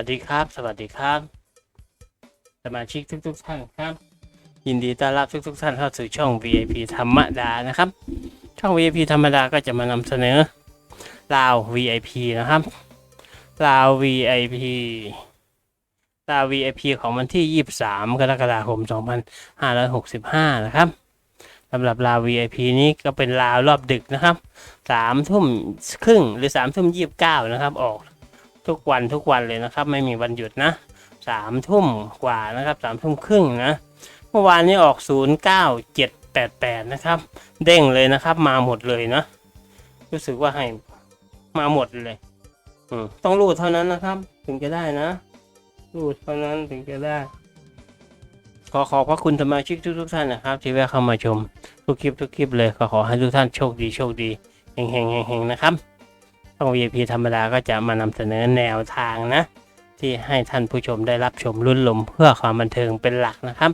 วัสดีครับ สวัสดีครับ สมาชิกทุกๆท่านครับ ยินดีต้อนรับทุกๆท่านเข้าสู่ช่อง VIP ธรรมดานะครับ ช่อง VIP ธรรมดาก็จะมานำเสนอลาว VIP นะครับลาว VIP ลาว VIP ของวันที่ 23 กรกฎาคม 2565 นะครับสำหรับลาว VIP นี้ก็เป็นลาวรอบดึกนะครับสามทุ่มครึ่งหรือสามทุ่มยี่สิบเก้านะครับ ออก ทุกวันทุกวันเลยนะครับ ไม่มีวันหยุดนะสามทุ่มกว่านะครับสามทุ่มครึ่งนะ เมื่อวานนี้ออก09788นะครับ เด้งเลยนะครับ มาหมดเลยนะรู้สึกว่าให้มาหมดเลยต้องรูดเท่านั้นนะครับ ถึงจะได้นะ รูดเท่านั้นถึงจะได้ ขอขอบพระคุณสมาชิกทุกๆท่านนะครับ ที่แวะเข้ามาชมทุกคลิปทุกคลิปเลยขอขอให้ทุกท่านโชคดีโชคดีเฮงเฮงเฮงเฮงนะครับ ช่อง VIP ธรรมดาก็จะมานำเสนอแนวทางนะ ที่ให้ท่านผู้ชมได้รับชมรุ่นลมเพื่อความบันเทิงเป็นหลักนะครับ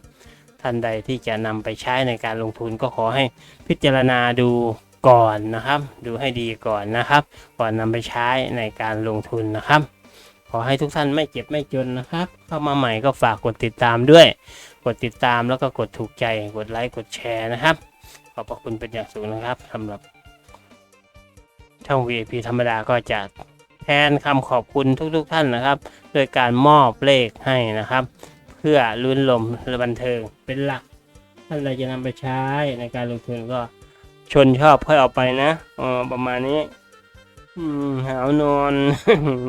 ท่านใดที่จะนำไปใช้ในการลงทุนก็ขอให้พิจารณาดูก่อนนะครับ ดูให้ดีก่อนนะครับ ก่อนนำไปใช้ในการลงทุนนะครับ ขอให้ทุกท่านไม่เจ็บไม่จนนะครับ เข้ามาใหม่ก็ฝากกดติดตามด้วย กดติดตามแล้วก็กดถูกใจ กดไลค์ กดแชร์นะครับ ขอบพระคุณเป็นอย่างสูงนะครับสำหรับ ช่อง VIP ธรรมดาก็จะแทนคำขอบคุณทุกๆท่านนะครับ โดยการมอบเลขให้นะครับ เพื่อลุ้นลมและบันเทิงเป็นหลักท่านใดจะนำไปใช้ในการลงทุนก็ชนชอบค่อยเอาไปนะเออประมาณนี้หาวนอน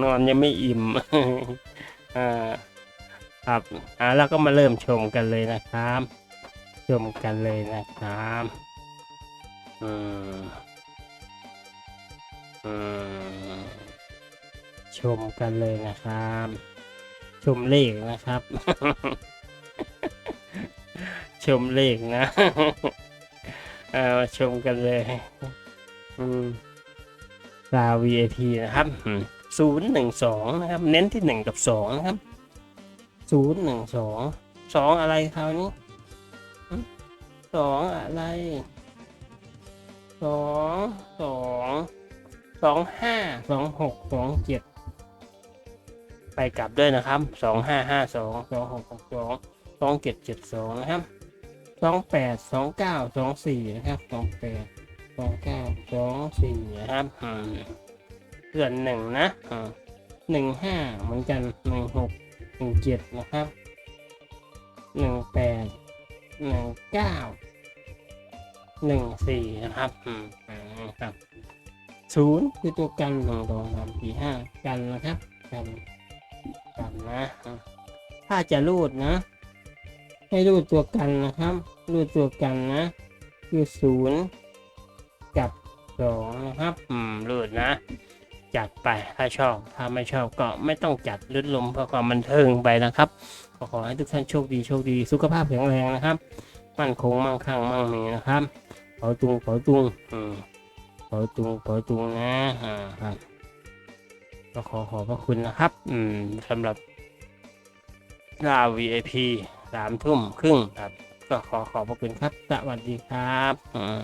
นอนยังไม่อิ่มอ่าครับอ่าแล้วก็มาเริ่มชมกันเลยนะครับ ชมกันเลยนะครับ อือืม ชมกันเลยนะครับ ชมเลขนะครับ ชมเลขนะเอาชมกันเลยอืมลา VIP นะครับศูนย์หนึ่งสองนะครับ เน้นที่หนึ่งกับสองนะครับศูนย์หนึ่งสองสองอะไรคราวนี้สองอะไรสองสอง สองห้าสองหกสองเจ็ดไปกลับด้วยนะครับสองห้าห้าสองสองหกหกสองสองเจ็ดเจ็ดสองนะครับสองแปดสองเก้าสองสี่นะครับสองแปดสองเก้าสองสี่นะครับเพื่อนหนึ่งนะหนึ่งห้าเหมือนกันหนึ่งหกหนึ่งเจ็ดนะครับหนึ่งแปดหนึ่งเก้าหนึ่งสี่นะครับอืมครับ ศูนย์คือตัวกันหนึ่งสองสามสี่ห้ากันนะครับกันกันนะถ้าจะรูดนะ ให้รูดตัวกันนะครับรูดตัวกันนะ คือศูนย์กับสองนะครับอืมรูดนะจัดไปถ้าชอบถ้าไม่ชอบก็ไม่ต้องจัดลุดลมเพื่อความบันเทิงไปนะครับก็ขอให้ทุกท่านโชคดีโชคดีสุขภาพแข็งแรงนะครับมั่นคงมั่งคั่งมั่งมีนะครับเผาตุงเผาตุงอืม เผาตุงเผาตุงนะอ่าครับก็ขอขอบพระคุณนะครับ อืมสำหรับลา VIP สามทุ่มครึ่งครับ ก็ขอขอบพระคุณครับ สวัสดีครับอืม